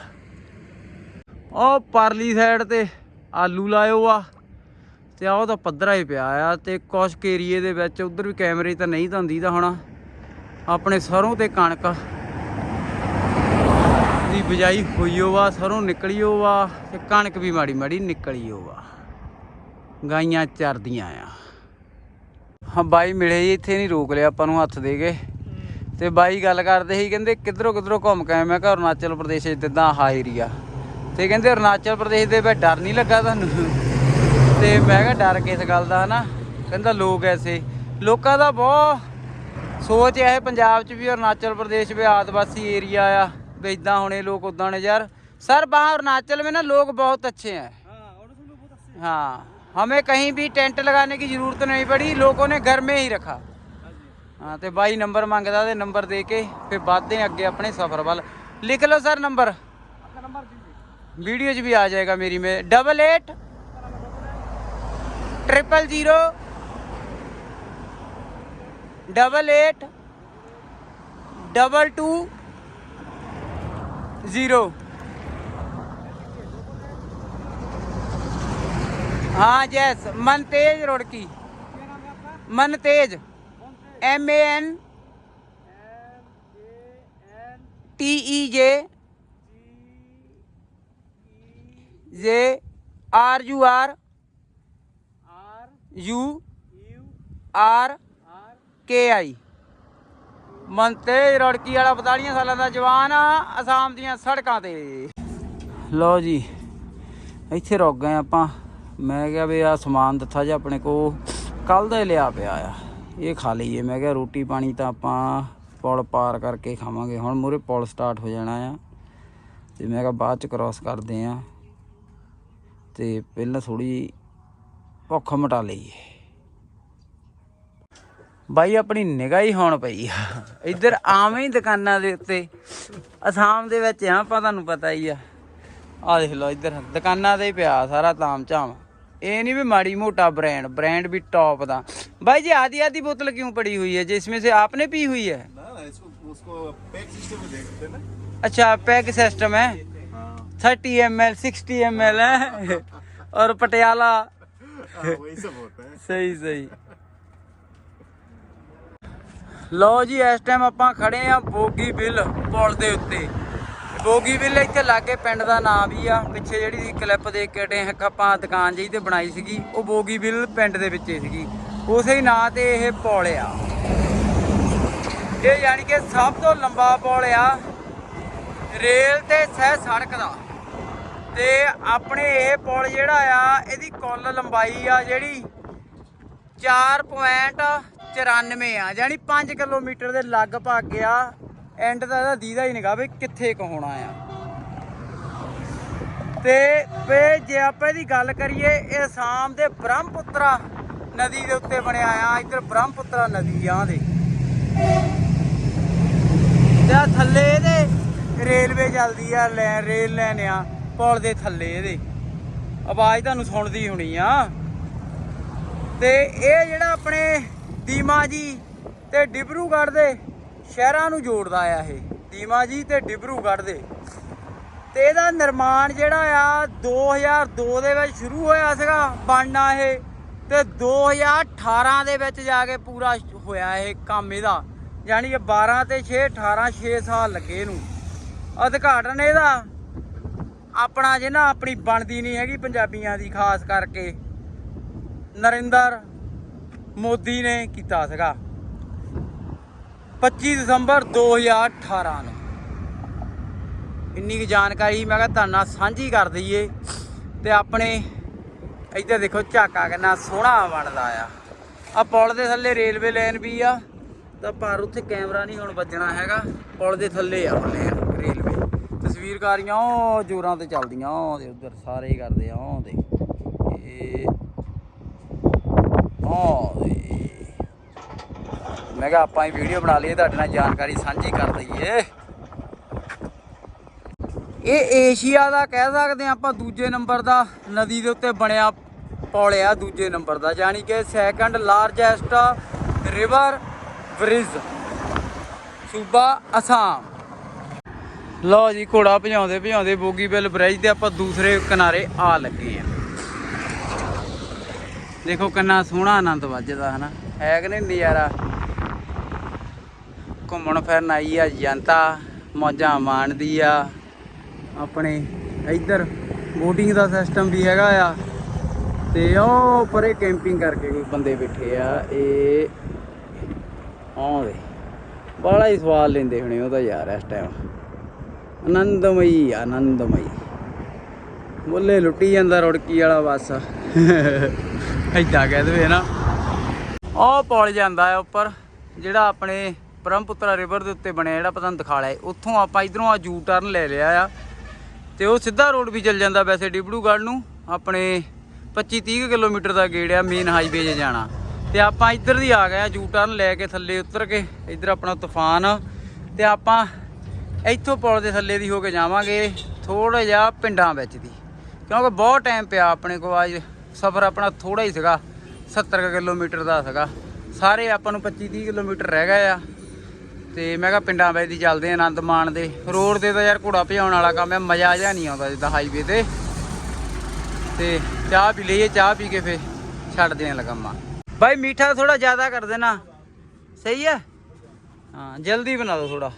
ਉਹ ਪਰਲੀ ਸਾਈਡ ਤੇ ਆਲੂ ਲਾਇਓ ਆ, ਤੇ ਆਹ ਤਾਂ ਪੱਧਰਾ ਹੀ ਪਿਆ ਆ, ਤੇ ਕੁਛ ਏਰੀਏ ਦੇ ਵਿੱਚ ਉਧਰ ਵੀ ਕੈਮਰੇ ਤਾਂ ਨਹੀਂ ਤਾਂ ਦੀਦਾ ਹੋਣਾ। ਆਪਣੇ ਸਰੋਂ ਤੇ ਕਣਕ ਦੀ ਬਿਜਾਈ ਹੋਈ ਓ ਵਾ ਸਰੋਂ ਨਿਕਲੀ ਓ ਵਾ ਤੇ ਕਣਕ ਵੀ ਮਾੜੀ ਮਾੜੀ ਨਿਕਲੀ ਓ ਵਾ ਗਾਈਆਂ ਚਰਦੀਆਂ ਆ। ਹਾਂ ਬਾਈ ਮਿਲੇ ਜੀ ਇੱਥੇ ਨਹੀਂ ਰੋਕ ਲਿਆ ਆਪਾਂ ਨੂੰ ਹੱਥ ਦੇ ਕੇ। ਤੇ ਬਾਈ ਗੱਲ ਕਰਦੇ ਸੀ ਕਹਿੰਦੇ ਕਿਧਰੋਂ ਕਿਧਰੋਂ ਘੁੰਮ ਕੇ ਆਏ ਮੈਂ ਕਿਹਾ ਅਰੁਣਾਚਲ ਪ੍ਰਦੇਸ਼ ਦੇ ਤਾਂ ਹਾ ਏਰੀਆ ਤੇ ਕਹਿੰਦੇ ਅਰੁਣਾਚਲ ਪ੍ਰਦੇਸ਼ ਦੇ ਵਿੱਚ ਡਰ ਨਹੀਂ ਲੱਗਾ ਤੁਹਾਨੂੰ? ਤੇ ਮੈਂ ਕਿਹਾ ਡਰ ਕਿਸ ਗੱਲ ਦਾ ਹਨਾ? ਕਹਿੰਦਾ ਲੋਕ ਐਸੇ। ਲੋਕਾਂ ਦਾ ਬਹੁਤ ਸੋਚ ਹੈ ਪੰਜਾਬ 'ਚ ਵੀ ਅਰੁਣਾਚਲ ਪ੍ਰਦੇਸ਼ ਵੀ ਆਦਿਵਾਸੀ ਏਰੀਆ ਆ। ਵੀ ਇਦਾਂ ਹੋਣੇ ਲੋਕ ਉਦਾਂ ਨੇ ਯਾਰ। ਸਰ ਬਾਹਰ ਅਰੁਣਾਚਲ ਵਿੱਚ ਨਾ ਲੋਕ ਬਹੁਤ ਅੱਛੇ ਹੈ ਹਾਂ ਹਾਂ। हमें कहीं भी टेंट लगाने की ज़रूरत नहीं पड़ी, लोगों ने घर में ही रखा। हाँ तो भाई नंबर मंगता ते नंबर दे के फिर बढ़ते हैं अगे अपने सफ़र वाल। लिख लो सर नंबर। वीडियो भी आ जाएगा मेरी में। Double eight, triple zero, double eight, double two, zero. हाँ जैस मन तेज रोड की Mantej M A N T E J J R U R U R K I ਮੰਤੇ ਰੜਕੀ ਵਾਲਾ 42 ਸਾਲਾਂ ਦਾ ਜਵਾਨ ਆ ਅਸਾਮ ਦੀਆਂ ਸੜਕਾਂ ਤੇ ਲਓ ਜੀ ਇੱਥੇ ਰੁਕ ਗਏ ਆਪਾਂ ਮੈਂ ਕਿਹਾ ਵੀ ਆ ਸਮਾਨ ਦਿੱਤਾ ਜੇ ਆਪਣੇ ਕੋ ਕੱਲ ਦਾ ਹੀ ਲਿਆ ਪਿਆ ਆ। ਇਹ ਖਾ ਲਈਏ। ਮੈਂ ਕਿਹਾ ਰੋਟੀ ਪਾਣੀ ਤਾਂ ਆਪਾਂ ਪੁਲ ਪਾਰ ਕਰਕੇ ਖਾਵਾਂਗੇ। ਹੁਣ ਮੂਰੇ ਪੁਲ ਸਟਾਰਟ ਹੋ ਜਾਣਾ ਆ। ਤੇ ਮੈਂ ਕਿਹਾ ਬਾਅਦ ਚ ਕ੍ਰਾਸ ਕਰਦੇ ਆ। ਤੇ ਪਹਿਲਾਂ ਥੋੜੀ ਭੁੱਖ ਮਟਾ ਲਈਏ। ਬਾਈ, ਆਪਣੀ ਨਿਗਾਹ ਹੀ ਹੋਣ ਪਈ ਆ। ਇੱਧਰ ਆਵੇਂ ਹੀ ਦੁਕਾਨਾਂ ਦੇ ਉੱਤੇ। ਅਸਾਮ ਦੇ ਵਿੱਚ ਆ, ਆਪਾਂ ਤੁਹਾਨੂੰ ਪਤਾ ਹੀ ਆ। ਆ ਦੇਖ ਲਓ ਇੱਧਰ, ਦੁਕਾਨਾਂ ਤੇ ਹੀ ਪਿਆ ਸਾਰਾ ਤਾਮ ਝਾਮ। ਇਹ ਨਹੀਂ ਵੀ ਮਾੜੀ ਮੋਟਾ ਬ੍ਰਾਂਡ ਬ੍ਰਾਂਡ ਵੀ ਟੌਪ ਦਾ ਬਾਈ ਜੀ आधी आधी बोतल क्यों पड़ी हुई है जिसमें से आपने पी हुई है ना इसको उसको पैक सिस्टम में देखते हैं ना अच्छा पैक सिस्टम है हाँ thirty M L sixty M L है और पटियाला हाँ, वही सब होता है ਸਹੀ ਸਹੀ ਲਓ ਜੀ ਇਸ ਟਾਈਮ ਆਪਾਂ ਖੜੇ ਆ ਬੋਗੀ ਬਿੱਲ ਪੁਲ ਦੇ ਉੱਤੇ ਬੋਗੀ ਬਿੱਲ ਇੱਥੇ ਲਾਗੇ ਪਿੰਡ ਦਾ ਨਾਮ ਵੀ ਆ। ਪਿੱਛੇ ਜਿਹੜੀ ਕਲਿੱਪ ਦੇਖ ਕੇ ਹਟੇ ਆਪਾਂ ਦੁਕਾਨ ਜਿਹੀ ਤੇ ਬਣਾਈ ਸੀਗੀ। ਉਹ ਬੋਗੀ ਬਿੱਲ ਪਿੰਡ ਦੇ ਵਿੱਚ ਸੀਗੀ। ਉਸੇ ਹੀ ਨਾਂ ਤੇ ਇਹ ਪੁਲ ਆ। ਇਹ ਯਾਨੀ ਕਿ ਸਭ ਤੋਂ ਲੰਬਾ ਪੁਲ ਆ। ਰੇਲ ਤੇ ਸਹਿ ਸੜਕ ਦਾ। ਤੇ ਆਪਣੇ ਇਹ ਪੁਲ ਜਿਹੜਾ ਆ, ਇਹਦੀ ਕੁੱਲ ਲੰਬਾਈ ਆ ਜਿਹੜੀ 4.94 ਆ। ਯਾਨੀ 5 ਕਿਲੋਮੀਟਰ ਦੇ ਲਗਭਗ ਆ। ਐਂਡ ਦਾ ਇਹਦਾ ਦੀਦਾ ਹੀ ਨਹੀਂਗਾ ਵੀ ਕਿੱਥੇ ਕੁ ਹੋਣਾ ਆ। ਤੇ ਵੇ ਜੇ ਆਪਾਂ ਇਹਦੀ ਗੱਲ ਕਰੀਏ, ਇਹ ਅਸਾਮ ਦੇ ਬ੍ਰਹਮਪੁੱਤਰਾ ਨਦੀ ਦੇ ਉੱਤੇ ਬਣਿਆ ਆ, ਇੱਧਰ ਬ੍ਰਹਮਪੁੱਤਰਾ ਨਦੀ ਆ ਦੇ। ਤੇ ਥੱਲੇ ਇਹਦੇ ਰੇਲਵੇ ਚੱਲਦੀ ਆ, ਲੈ ਰੇਲ ਲਾਈਨ ਆ, ਪੁਲ ਦੇ ਥੱਲੇ ਇਹਦੇ। ਆਵਾਜ਼ ਤੁਹਾਨੂੰ ਸੁਣਦੀ ਹੋਣੀ ਆ। ਤੇ ਇਹ ਜਿਹੜਾ ਆਪਣੇ ਦੀਮਾ ਜੀ ਤੇ ਡਿਬਰੂਗੜ੍ਹ ਦੇ ਸ਼ਹਿਰਾਂ ਨੂੰ ਜੋੜਦਾ ਆ ਇਹ ਦੀਮਾ ਜੀ ਤੇ ਡਿਬਰੂਗੜ੍ਹ ਦੇ। ਤੇ ਇਹਦਾ ਨਿਰਮਾਣ ਜਿਹੜਾ ਆ 2002 ਦੇ ਵਿੱਚ ਸ਼ੁਰੂ ਹੋਇਆ ਸੀਗਾ, ਬਣਨਾ ਇਹ। ਤੇ 2018 ਦੇ ਵਿੱਚ ਜਾ ਕੇ ਪੂਰਾ ਹੋਇਆ ਇਹ ਕੰਮ ਇਹਦਾ। ਯਾਨੀ ਕਿ 12 ਤੇ 6 18 6 ਸਾਲ ਲੱਗੇ ਇਹਨੂੰ। ਉਦਘਾਟਨ ਇਹਦਾ ਆਪਣਾ ਜੇ ਨਾ ਆਪਣੀ ਬਣਦੀ ਨਹੀਂ ਹੈਗੀ ਪੰਜਾਬੀਆਂ ਦੀ, ਖਾਸ ਕਰਕੇ ਨਰਿੰਦਰ ਮੋਦੀ ਨੇ ਕੀਤਾ ਸੀਗਾ। 25 ਦਸੰਬਰ 2018 ਨੂੰ। ਇੰਨੀ ਕੁ ਜਾਣਕਾਰੀ ਮੈਂ ਕਿਹਾ ਤੁਹਾਡੇ ਨਾਲ ਸਾਂਝੀ ਕਰ ਦਈਏ ਤੇ ਆਪਣੇ ਇੱਧਰ ਦੇਖੋ ਝਾਕਾ ਕਿੰਨਾ ਸੋਹਣਾ ਬਣਦਾ ਆ। ਆ ਪੁਲ ਦੇ ਥੱਲੇ ਰੇਲਵੇ ਲਾਈਨ ਵੀ ਆ, ਤਾਂ ਪਰ ਉੱਥੇ ਕੈਮਰਾ ਨਹੀਂ ਹੁਣ ਵੱਜਣਾ ਹੈਗਾ। ਪੁਲ ਦੇ ਥੱਲੇ ਆ ਲਾਈਨ, ਰੇਲਵੇ। ਤਸਵੀਰਕਾਰੀਆਂ ਉਹ ਜੋਰਾਂ ਤੇ ਚੱਲਦੀਆਂ, ਉਹ ਉਧਰ ਸਾਰੇ ਕਰਦੇ ਆ, ਉਹ ਦੇ ਇਹ, ਉਹ ਮੈਂ ਕਿਹਾ ਆਪਾਂ ਹੀ ਵੀਡੀਓ ਬਣਾ ਲਈਏ, ਤੁਹਾਡੇ ਨਾਲ ਜਾਣਕਾਰੀ ਸਾਂਝੀ ਕਰ ਦਈਏ। ਇਹ ਏਸ਼ੀਆ ਦਾ ਕਹਿ ਸਕਦੇ ਹਾਂ ਆਪਾਂ ਦੂਜੇ ਨੰਬਰ ਦਾ, ਨਦੀ ਦੇ ਉੱਤੇ ਬਣਿਆ ਪੁਲ ਆ ਦੂਜੇ ਨੰਬਰ ਦਾ, ਯਾਨੀ ਕਿ ਸੈਕੰਡ ਲਾਰਜੈਸਟ ਰਿਵਰ ਬ੍ਰਿਜ ਸੂਬਾ ਅਸਾਮ। ਲਓ ਜੀ, ਘੋੜਾ ਭਜਾਉਂਦੇ ਭਜਾਉਂਦੇ ਬੋਗੀਬਿਲ ਬ੍ਰਿਜ ਤੇ ਆਪਾਂ ਦੂਸਰੇ ਕਿਨਾਰੇ ਆ ਲੱਗੇ ਆ ਦੇਖੋ ਕਿੰਨਾ ਸੋਹਣਾ ਆਨੰਦ ਵੱਜਦਾ, ਹਨਾ? ਹੈ ਕਿ ਨਹੀਂ ਨਜ਼ਾਰਾ? ਘੁੰਮਣ ਫਿਰਨ ਆਈ ਆ, ਜਨਤਾ ਮੌਜਾਂ ਮਾਣਦੀ ਆ। ਆਪਣੇ ਇੱਧਰ ਬੋਟਿੰਗ ਦਾ ਸਿਸਟਮ ਵੀ ਹੈਗਾ ਆ। ਤੇ ਉਹ ਪਰੇ ਕੈਂਪਿੰਗ ਕਰਕੇ ਕੋਈ ਬੰਦੇ ਬੈਠੇ ਆ। ਇਹ ਆਉਂਦੇ ਬੜਾ ਹੀ ਸਵਾਲ ਲੈਂਦੇ ਹੁਣੇ ਉਹਦਾ ਯਾਰ ਇਸ ਟਾਈਮ ਆਨੰਦਮਈ ਆਨੰਦਮਈ। ਮੁੱਲੇ ਲੁੱਟੀ ਜਾਂਦਾ ਰੁੜਕੀ ਵਾਲਾ ਬਸ। ਏਦਾਂ ਕਹਿ ਦੇਵੇ ਨਾ ਉਹ ਪੁਲ ਜਾਂਦਾ ਆ ਉੱਪਰ, ਜਿਹੜਾ ਆਪਣੇ ਬ੍ਰਹਮਪੁੱਤਰਾ ਰਿਵਰ ਦੇ ਉੱਤੇ ਬਣਿਆ ਜਿਹੜਾ ਪਤਾ ਨਹੀਂ ਦਿਖਾਲਿਆ ਉੱਥੋਂ ਆਪਾਂ ਇਧਰੋਂ ਆ ਜੂ ਟਰਨ ਲੈ ਲਿਆ ਆ। ਤੇ ਉਹ ਸਿੱਧਾ ਰੋਡ ਵੀ ਚੱਲ ਜਾਂਦਾ ਵੈਸੇ ਡਿਬੜੂਗੜ੍ਹ ਨੂੰ। ਆਪਣੇ 25 30 ਕਿਲੋਮੀਟਰ ਦਾ ਗੇੜ ਆ ਮੇਨ ਹਾਈਵੇ 'ਤੇ ਜਾਣਾ। ਤੇ ਆਪਾਂ ਇੱਧਰ ਦੀ ਆ ਗਏ ਆ ਜੂ ਟਰਨ ਲੈ ਕੇ ਥੱਲੇ ਉਤਰ ਕੇ, ਇੱਧਰ ਆਪਣਾ ਤੂਫਾਨ। ਤੇ ਆਪਾਂ ਇੱਥੋਂ ਪੁਲ ਦੇ ਥੱਲੇ ਦੀ ਹੋ ਕੇ ਜਾਵਾਂਗੇ ਥੋੜਾ ਜਿਹਾ ਪਿੰਡਾਂ ਵਿੱਚ ਦੀ। ਕਿਉਂਕਿ ਬਹੁਤ ਟਾਈਮ ਪਿਆ ਆਪਣੇ ਕੋਲ, ਅੱਜ ਸਫ਼ਰ ਆਪਣਾ ਥੋੜਾ ਹੀ ਸੀਗਾ 70 ਕੁ ਕਿਲੋਮੀਟਰ ਦਾ ਸੀਗਾ। ਸਾਰੇ ਆਪਾਂ ਨੂੰ 25 30 ਕਿਲੋਮੀਟਰ ਰਹਿ ਗਏ ਆ। ਤੇ ਮੈਂ ਕਿਹਾ ਪਿੰਡਾਂ ਵਿੱਚ ਦੀ ਚੱਲਦੇ ਆ ਆਨੰਦ ਮਾਣਦੇ ਰੋਡ ਤੇ ਤਾਂ ਯਾਰ ਘੋੜਾ ਭਜਾਉਣ ਵਾਲਾ ਕੰਮ ਹੈ ਮਜ਼ਾ ਜਿਹਾ ਨਹੀਂ ਆਉਂਦਾ ਜਿੱਦਾਂ ਹਾਈਵੇ ਤੇ। ਤੇ ਚਾਹ ਪੀ ਲਈਏ, ਚਾਹ ਪੀ ਕੇ ਫੇ ਛੱਡ ਦੇਣ ਲਗਾਮਾ ਬਾਈ ਮੀਠਾ ਥੋੜਾ ਜ਼ਿਆਦਾ ਕਰ ਦੇਣਾ। ਸਹੀ ਹੈ ਹਾਂ, ਜਲਦੀ ਬਣਾ ਦਿਓ ਥੋੜਾ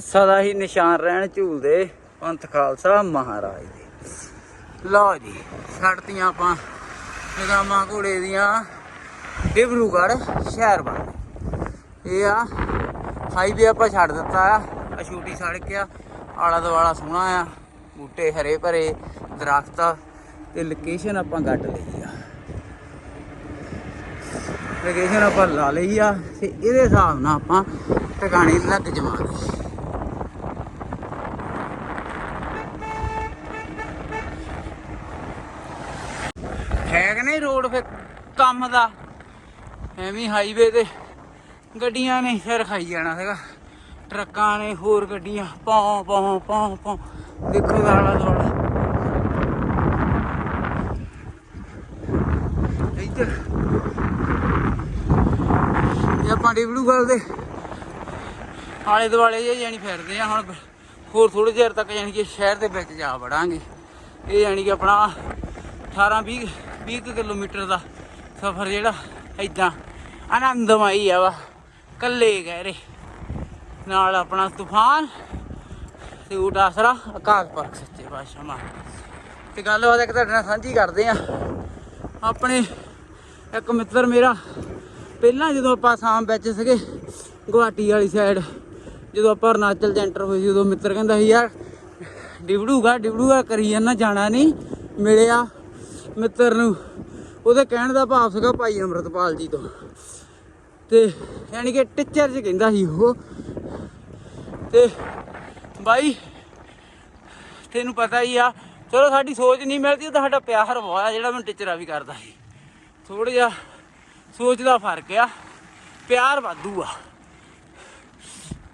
ਸਦਾ ਹੀ ਨਿਸ਼ਾਨ ਰਹਿਣ ਝੂਲਦੇ ਪੰਥ ਖਾਲਸਾ ਮਹਾਰਾਜ ਦੇ। ਲਓ ਜੀ, ਛੱਡਤੀਆਂ ਆਪਾਂ ਨਿਗਾਮਾਂ ਘੋੜੇ ਦੀਆਂ। ਡਿਬਰੂਗੜ ਸ਼ਹਿਰ ਬਣ ਇਹ ਆ ਹਾਈਵੇ ਆਪਾਂ ਛੱਡ ਦਿੱਤਾ ਆ ਆ ਛੋਟੀ ਸੜਕ ਆ, ਆਲਾ ਦੁਆਲਾ ਸੋਹਣਾ ਆ, ਬੂਟੇ ਹਰੇ ਭਰੇ, ਦਰਖਤ ਤੇ ਲੋਕੇਸ਼ਨ ਆਪਾਂ ਗੱਡ ਲਈ ਆ। ਲੋਕੇਸ਼ਨ ਆਪਾਂ ਲਾ ਲਈ ਆ, ਤੇ ਇਹਦੇ ਹਿਸਾਬ ਨਾਲ ਆਪਾਂ ਟਿਕਾਣੇ ਲੱਗ ਜਾਵਾਂਗੇ। ਹੈ ਕਿ ਨਹੀਂ ਰੋਡ ਫੇ ਕੰਮ ਦਾ? ਐਵੇਂ ਹਾਈਵੇ ਤੇ ਗੱਡੀਆਂ ਨੇ ਫਿਰ ਖਾਈ ਜਾਣਾ ਸੀਗਾ। ਟਰੱਕਾਂ ਨੇ ਹੋਰ ਗੱਡੀਆਂ, ਪੌਂ ਪੌਂ ਪੌਂ ਪੌਂ। ਦੇਖੋ ਆਲਾ ਦੁਆਲਾ ਇੱਧਰ। ਇਹ ਆਪਾਂ ਡਿਬੜੂਗੜ੍ਹ ਦੇ ਆਲੇ ਦੁਆਲੇ ਜੇ ਜਾਨੀ ਫਿਰਦੇ ਆ ਹੁਣ। ਹੋਰ ਥੋੜੇ ਚਿਰ ਤੱਕ ਜਾਨੀ ਕਿ ਸ਼ਹਿਰ ਦੇ ਵਿੱਚ ਜਾ ਵੜਾਂਗੇ। ਇਹ ਜਾਨੀ ਕਿ ਆਪਣਾ 18 20 20 ਕੁ ਕਿਲੋਮੀਟਰ ਦਾ ਸਫ਼ਰ ਜਿਹੜਾ ਇਦਾਂ ਆਨੰਦਮਈ ਆ ਵਾ। ਕੱਲੇ ਗਏ ਰੇ ਨਾਲ ਆਪਣਾ ਤੂਫਾਨ ਤੇ ਊਟ ਆਸਰਾ, ਆਕਾਸ਼ ਪਰਖ ਸੱਚੇ ਪਾਤਸ਼ਾਹ ਮਾ ਤੇ ਗੱਲਬਾਤ ਇੱਕ ਤੁਹਾਡੇ ਨਾਲ ਸਾਂਝੀ ਕਰਦੇ ਆ ਆਪਣੇ ਇੱਕ ਮਿੱਤਰ ਮੇਰਾ, ਪਹਿਲਾਂ ਜਦੋਂ ਆਪਾਂ ਆਸਾਮ ਵਿੱਚ ਸੀਗੇ, ਗੁਹਾਟੀ ਵਾਲੀ ਸਾਈਡ ਜਦੋਂ ਆਪਾਂ ਅਰੁਣਾਚਲ ਸੈਂਟਰ ਹੋਈ ਸੀ, ਉਦੋਂ ਮਿੱਤਰ ਕਹਿੰਦਾ ਸੀ, ਯਾਰ, ਡਿਬੜੂਗਾ ਡਿਬੜੂਗਾ, ਕਰੀ ਜਾਂਦਾ, ਜਾਣਾ ਨਹੀਂ ਮਿਲਿਆ ਮਿੱਤਰ ਨੂੰ। ਉਹਦੇ ਕਹਿਣ ਦਾ ਭਾਵ ਸੀਗਾ ਭਾਈ ਅਮਰਤਪਾਲ ਜੀ ਤੋਂ। ਤੇ ਯਾਨੀ ਕਿ ਟੀਚਰ ਚ ਕਹਿੰਦਾ ਸੀ ਉਹ। ਤੇ ਬਾਈ, ਤੈਨੂੰ ਪਤਾ ਹੀ ਆ, ਚਲੋ ਸਾਡੀ ਸੋਚ ਨਹੀਂ ਮਿਲਦੀ, ਉਹ ਤਾਂ ਸਾਡਾ ਪਿਆਰ ਹੋਇਆ ਜਿਹੜਾ ਮੈਨੂੰ ਟੀਚਰਾ ਵੀ ਕਰਦਾ ਸੀ। ਥੋੜਾ ਜਿਹਾ ਸੋਚ ਦਾ ਫ਼ਰਕ ਆ, ਪਿਆਰ ਵਾਧੂ ਆ।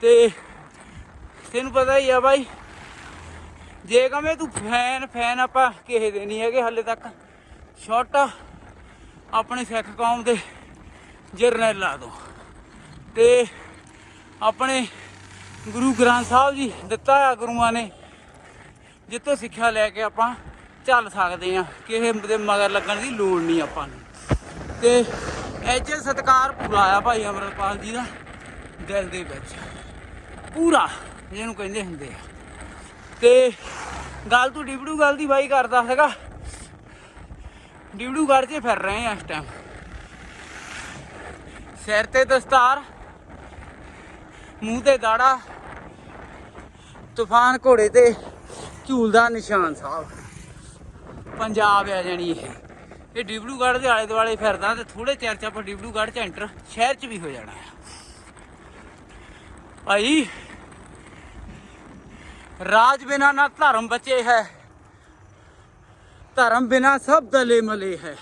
ਤੇ ਤੈਨੂੰ ਪਤਾ ਹੀ ਆ ਬਾਈ, ਜੇ ਕਵੇਂ ਤੂੰ ਫੈਨ ਫੈਨ ਆਪਾਂ ਕਿਸੇ ਦੇ ਨਹੀਂ ਹੈਗੇ ਹਾਲੇ ਤੱਕ। ਛੋਟਾ ਆਪਣੇ ਸਿੱਖ ਕੌਮ ਦੇ। ਜਰਨੈਲਾ ਲਾ ਦੋ। ਤੇ ਆਪਣੇ ਗੁਰੂ ਗ੍ਰੰਥ ਸਾਹਿਬ ਜੀ ਦਿੱਤਾ ਆ ਗੁਰੂਆਂ ਨੇ ਜਿੱਤੋਂ ਸਿੱਖਿਆ ਲੈ ਕੇ ਆਪਾਂ ਚੱਲ ਸਕਦੇ ਆ ਕਿਸੇ ਦੇ ਮਗਰ ਲੱਗਣ ਦੀ ਲੋੜ ਨਹੀਂ ਆਪਾਂ ਨੂੰ। ਤੇ ਐਜ ਸਤਕਾਰ ਪੂਰਾ ਆ ਭਾਈ ਅਮਰਪਾਲ ਜੀ ਦਾ ਦਿਲ ਦੇ ਵਿੱਚ। ਪੂਰਾ, ਜਿਹਨੂੰ ਕਹਿੰਦੇ ਹੁੰਦੇ ਆ। ਤੇ ਗੱਲ ਤੂੰ ਡਿਬੜੂ ਗੱਲ ਦੀ ਬਾਈ ਕਰਦਾ ਹੈਗਾ। ਡਿਬੜੂ ਘਰ 'ਚ ਫਿਰ ਰਹੇ ਆ ਇਸ ਟਾਈਮ ਸਿਰ ਤੇ ਦਸਤਾਰ, ਮੂੰਹ ਤੇ ਦਾੜਾ, ਤੂਫਾਨ ਘੋੜੇ ਤੇ ਝੂਲਦਾ ਨਿਸ਼ਾਨ ਸਾਹਿਬ। ਪੰਜਾਬ ਆ ਜਾਣੀ ਇਹ। ਇਹ ਡਿਬੜੂਗੜ੍ਹ ਦੇ ਆਲੇ ਦੁਆਲੇ ਫਿਰਦਾ ਤੇ ਥੋੜੇ ਚਿਰ ਚ ਆਪਾਂ ਡਿਬੜੂਗੜ੍ਹ ਚ ਐਂਟਰ ਸ਼ਹਿਰ ਚ ਵੀ ਹੋ ਜਾਣਾ ਹੈ ਭਾਈ, ਰਾਜ ਬਿਨਾ ਨਾ ਧਰਮ ਬਚੇ ਹੈ, ਧਰਮ ਬਿਨਾ ਸਭ ਦਲੇ ਮਲੇ ਹੈ।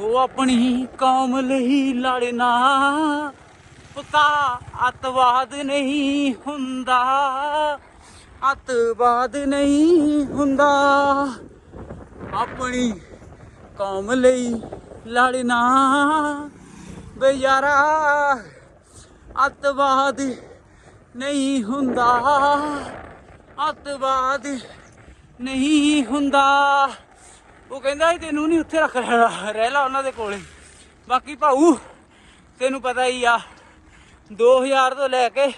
ਹੋ ਆਪਣੀ ਕੌਮ ਲਈ ਲੜਨਾ। ਉਹ ਪਤਾ ਅਤਵਾਦ ਨਹੀਂ ਹੁੰਦਾ। ਅਤਵਾਦ ਨਹੀਂ ਹੁੰਦਾ। ਆਪਣੀ ਕੌਮ ਲਈ ਲੜਨਾ। ਬੇ ਯਾਰਾ, ਅਤਵਾਦ ਨਹੀਂ ਹੁੰਦਾ। ਅਤਵਾਦ ਨਹੀਂ ਹੁੰਦਾ। ਉਹ ਕਹਿੰਦਾ ਸੀ, ਤੈਨੂੰ ਨਹੀਂ ਉੱਥੇ ਰੱਖ ਲੈਣਾ, ਰਹਿ ਲਾ ਉਹਨਾਂ ਦੇ ਕੋਲੇ। ਬਾਕੀ ਭਾਊ, ਤੈਨੂੰ ਪਤਾ ਹੀ ਆ 2000 ਤੋਂ ਲੈ ਕੇ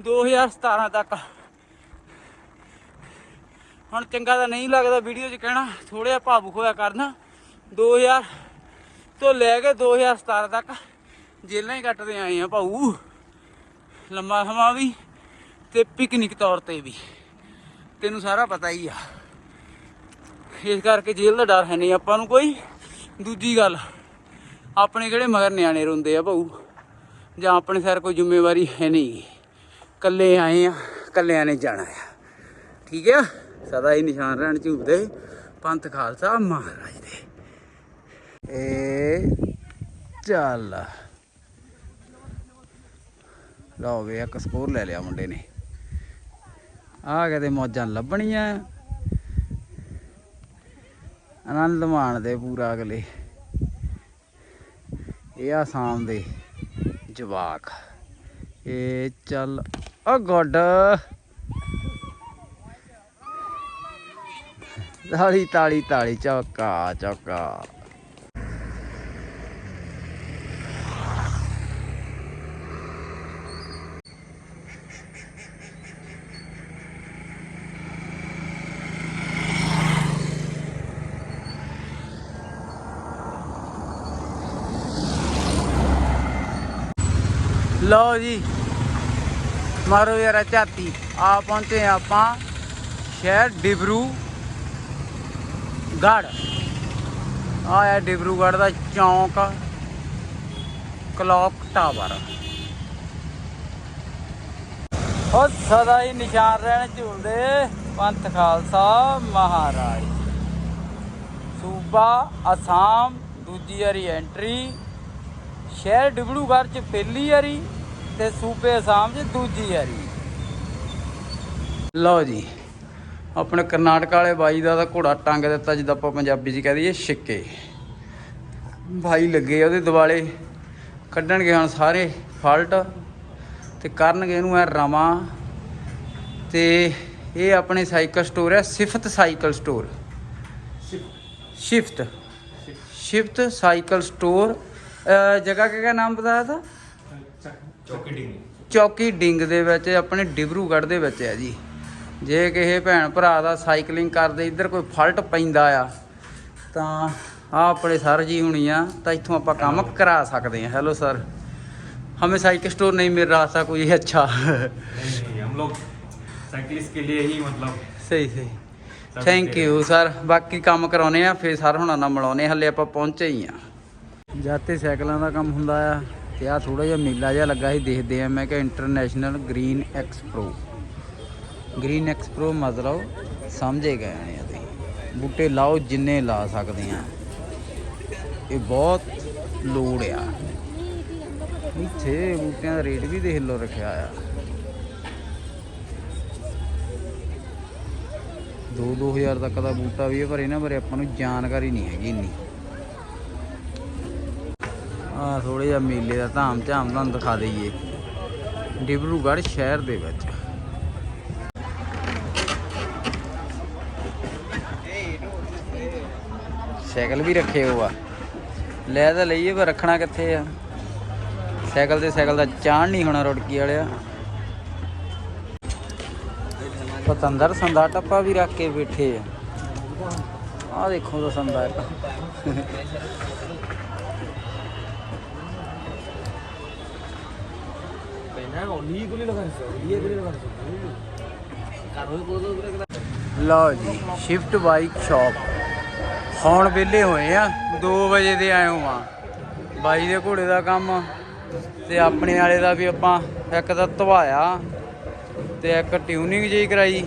2017 ਤੱਕ। ਹੁਣ ਚੰਗਾ ਤਾਂ ਨਹੀਂ ਲੱਗਦਾ ਵੀਡੀਓ 'ਚ ਕਹਿਣਾ ਥੋੜਾ ਜਿਹਾ ਭਾਵੁਕ ਹੋਇਆ ਕਰਨਾ। 2000 ਤੋਂ ਲੈ ਕੇ 2017 ਤੱਕ ਜੇਲਾਂ ਹੀ ਕੱਟਦੇ ਆਏ ਆ ਭਾਊ। ਲੰਮਾ ਸਮਾਂ ਵੀ ਤੇ ਪਿਕਨਿਕ ਤੌਰ ਤੇ ਵੀ। ਤੈਨੂੰ ਸਾਰਾ ਪਤਾ ਹੀ ਆ। ਇਸ ਕਰਕੇ ਜੇਲ੍ਹ ਦਾ ਡਰ ਹੈ ਨਹੀਂ ਆਪਾਂ ਨੂੰ ਕੋਈ। ਦੂਜੀ ਗੱਲ, ਆਪਣੇ ਕਿਹੜੇ ਮਗਰ ਨਿਆਣੇ ਰੋਂਦੇ ਆ ਭਾਊ? ਜਾਂ ਆਪਣੇ ਸਿਰ ਕੋਈ ਜ਼ਿੰਮੇਵਾਰੀ ਹੈ ਨਹੀਂ। ਕੱਲੇ ਆਏ ਆ ਕੱਲਿਆਂ ਨੇ ਜਾਣਾ ਆ। ਠੀਕ ਆ? ਸਦਾ ਹੀ ਨਿਸ਼ਾਨ ਰਹਿਣ ਝੂਬਦੇ ਪੰਥ ਖਾਲਸਾ ਮਹਾਰਾਜ ਦੇ। ਏ ਚੱਲ। ਲਓ ਵੇ ਇੱਕ ਸਕੋਰ ਲੈ ਲਿਆ ਮੁੰਡੇ ਨੇ। ਆ ਕਿਤੇ ਮੌਜਾਂ ਲੱਭਣੀਆਂ। ਆਨੰਦ ਮਾਣਦੇ ਪੂਰਾ ਅਗਲੇ। ਇਹ ਆ ਸ਼ਾਮ ਦੇ ਜਵਾਕ। ਇਹ ਚੱਲ, ਓ ਗੁੱਡ। ਤਾਲੀ ਤਾਲੀ ਤਾਲੀ, ਚੌਕਾ ਚੌਕਾ। ਲਓ ਜੀ। ਮਾਰੋ ਯਾਰ ਝਾਤੀ। ਆ ਪਹੁੰਚੇ ਆਪਾਂ ਸ਼ਹਿਰ ਡਿਬਰੂ ਗੜ ਆ ਹੈ ਡਿਬਰੂਗੜ੍ਹ ਦਾ ਚੌਂਕ ਕਲੌਕ ਟਾਵਰ। ਉਹ ਸਦਾ ਹੀ ਨਿਸ਼ਾਨ ਰਹਿਣ ਝੂਲਦੇ ਪੰਥ ਖਾਲਸਾ ਮਹਾਰਾਜ। ਸੂਬਾ, ਅਸਾਮ, ਦੂਜੀ ਵਾਰੀ ਐਂਟਰੀ ਸ਼ਹਿਰ ਡਿਬਰੂਗੜ ਚ ਪਹਿਲੀ ਵਾਰੀ ਤੇ ਸੂਬੇ ਅਸਾਮ 'ਚ ਦੂਜੀ ਵਾਰੀ। ਲਓ ਜੀ, ਆਪਣੇ ਕਰਨਾਟਕ ਵਾਲੇ ਬਾਈ ਦਾ ਤਾਂ ਘੋੜਾ ਟੰਗ ਦਿੱਤਾ ਜਿੱਦਾਂ ਆਪਾਂ ਪੰਜਾਬੀ 'ਚ ਕਹਦੇ ਇਹ ਛਿੱਕੇ। ਭਾਈ ਲੱਗੇ ਉਹਦੇ ਦਿਵਾਲੇ ਕੱਢਣਗੇ ਹੁਣ ਸਾਰੇ ਫਾਲਟ ਤੇ ਕਰਨਗੇ ਇਹਨੂੰ ਐ ਰਮਾ ਤੇ ਇਹ ਆਪਣੇ ਸਾਈਕਲ ਸਟੋਰ ਹੈ, ਸਿਫਤ ਸਾਈਕਲ ਸਟੋਰ। ਸਿਫਤ। ਸਿਫਤ ਸਾਈਕਲ ਸਟੋਰ ਜਗ੍ਹਾ ਕਿਹੜਾ ਨਾਮ ਬਤਾਇਆ ਥਾ था चौकी डिंग ਚੌਕੀ ਡਿੰਗ ਦੇ ਵਿੱਚ ਆਪਣੇ ਡਿਬਰੂਗੜ੍ਹ ਦੇ ਵਿੱਚ ਹੈ ਜੀ ਜੇ ਕਿਸੇ ਭੈਣ ਭਰਾ ਦਾ ਸਾਈਕਲਿੰਗ ਕਰਦੇ ਇੱਧਰ ਕੋਈ ਫਲਟ ਪੈਂਦਾ ਆ ਤਾਂ ਆ ਆਪਣੇ ਸਰ ਜੀ ਹੁਣੀ ਆ ਤਾਂ ਇੱਥੋਂ ਆਪਾਂ ਕੰਮ ਕਰਾ ਸਕਦੇ ਹਾਂ ਹੈਲੋ ਸਰ हमें साइकिल स्टोर नहीं मिल रहा था कोई अच्छा नहीं हम लोग साइकिलिस्ट के लिए ही मतलब ਸਹੀ ਸਹੀ ਥੈਂਕ ਯੂ ਸਰ ਬਾਕੀ ਕੰਮ ਕਰਾਉਨੇ ਆ ਫੇਰ ਸਰ ਹੁਣਾਂ ਨਾਲ ਮਿਲਾਉਨੇ ਹੱਲੇ ਆਪਾਂ ਪਹੁੰਚੇ ਹੀ ਆ ਜਾਤੇ ਸਾਈਕਲਾਂ ਦਾ ਕੰਮ ਹੁੰਦਾ ਆ ਤੇ ਆ ਥੋੜਾ ਜਿਹਾ ਮੇਲਾ ਜਿਹਾ ਲੱਗਾ ਸੀ, ਦੇਖਦੇ ਆ ਮੈਂ ਕਿ international green expo green expo ਮਤਲਬ ਸਮਝੇ ਗਏ ਨੇ ਤੁਸੀਂ ਬੂਟੇ ਲਾਓ, ਜਿੰਨੇ ਲਾ ਸਕਦੇ ਆ ਇਹ ਬਹੁਤ ਲੋੜ ਆ। ਇੱਥੇ ਬੂਟਿਆਂ ਦਾ ਰੇਟ ਵੀ ਦੇਖ ਲਓ, ਰੱਖਿਆ ਆ ਦੋ ਦੋ ਹਜ਼ਾਰ ਤੱਕ ਦਾ ਬੂਟਾ ਵੀ ਹੈ ਪਰ ਇਹਨਾਂ ਬਾਰੇ ਆਪਾਂ ਨੂੰ ਜਾਣਕਾਰੀ ਨਹੀਂ ਹੈਗੀ ਇੰਨੀ। ਆ ਥੋੜਾ ਜਿਹਾ ਮੇਲੇ ਦਾ ਧਾਮ ਝਾਮ ਤੁਹਾਨੂੰ ਦਿਖਾ ਦਈਏ। ਡਿਬਰੂਗੜ੍ਹ ਸ਼ਹਿਰ ਦੇ ਵਿੱਚ। ਸਾਈਕਲ ਵੀ ਰੱਖੇ ਹੋ ਆ। ਲੈ ਤਾਂ ਲਈਏ, ਪਰ ਰੱਖਣਾ ਕਿੱਥੇ ਆ? ਸਾਈਕਲ ਤੇ ਸਾਈਕਲ ਦਾ ਚਾਣ ਨਹੀਂ ਹੋਣਾ ਰੁੜਕੀ ਵਾਲਿਆ। ਪਤੰਦਰ ਸੰਦਾ ਟੱਪਾ ਵੀ ਰੱਖ ਕੇ ਬੈਠੇ ਆ। ਆ ਦੇਖੋ ਤਾਂ ਸੰਦਾ। ਇੱਕ ਲਓ ਜੀ ਸ਼ਿਫਟ ਬਾਈਕ ਸ਼ਾਪ ਹੁਣ ਵਿਹਲੇ ਹੋਏ ਆ 2 ਵਜੇ ਦੇ ਆਏ ਹਾਂ ਬਾਈ ਦੇ ਘੋੜੇ ਦਾ ਕੰਮ, ਤੇ ਆਪਣੇ ਵਾਲੇ ਦਾ ਵੀ ਆਪਾਂ ਇੱਕ ਤਾਂ ਧਵਾਇਆ, ਤੇ ਇੱਕ ਟਿਊਨਿੰਗ ਜਿਹੀ ਕਰਾਈ।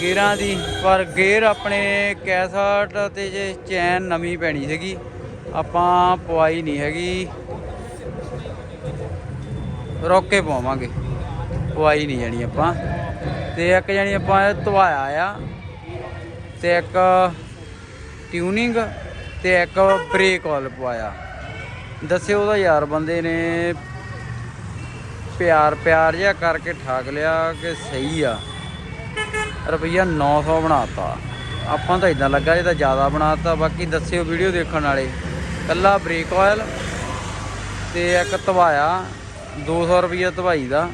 ਗੇਅਰਾਂ ਦੀ, ਪਰ ਗੇਅਰ ਆਪਣੇ ਕੈਸਟ ਤੇ ਜੇ ਚੈਨ ਨਵੀਂ ਪੈਣੀ ਸੀਗੀ, ਆਪਾਂ ਪਵਾਈ ਨਹੀਂ ਹੈਗੀ। ਰੋਕ ਕੇ ਪਵਾਵਾਂਗੇ ਪਵਾਈ ਨਹੀਂ ਜਾਣੀ ਆਪਾਂ। ਤੇ ਇੱਕ ਜਾਨੀ ਆਪਾਂ ਇਹ ਧਵਾਇਆ ਆ। ਤੇ ਇੱਕ ਟਿਊਨਿੰਗ ਤੇ ਇੱਕ ਬ੍ਰੇਕ ਆਇਲ ਪਵਾਇਆ। ਦੱਸਿਓ ਉਹਦਾ ਯਾਰ ਬੰਦੇ ਨੇ ਪਿਆਰ ਪਿਆਰ ਜਿਹਾ ਕਰਕੇ ਠਾਕ ਲਿਆ ਕਿ ਸਹੀ ਆ। ਰੁਪਈਆ 900 ਬਣਾਤਾ। ਆਪਾਂ ਤਾਂ ਇਦਾਂ ਲੱਗਾ ਜੇ ਤਾਂ ਜ਼ਿਆਦਾ ਬਣਾਤਾ। ਬਾਕੀ ਦੱਸਿਓ ਵੀਡੀਓ ਦੇਖਣ ਵਾਲੇ। ਕੱਲਾ ਬ੍ਰੇਕ ਆਇਲ ਤੇ ਇੱਕ ਧਵਾਇਆ। 200 ਰੁਪਈਆ ਧਵਾਈ ਦਾ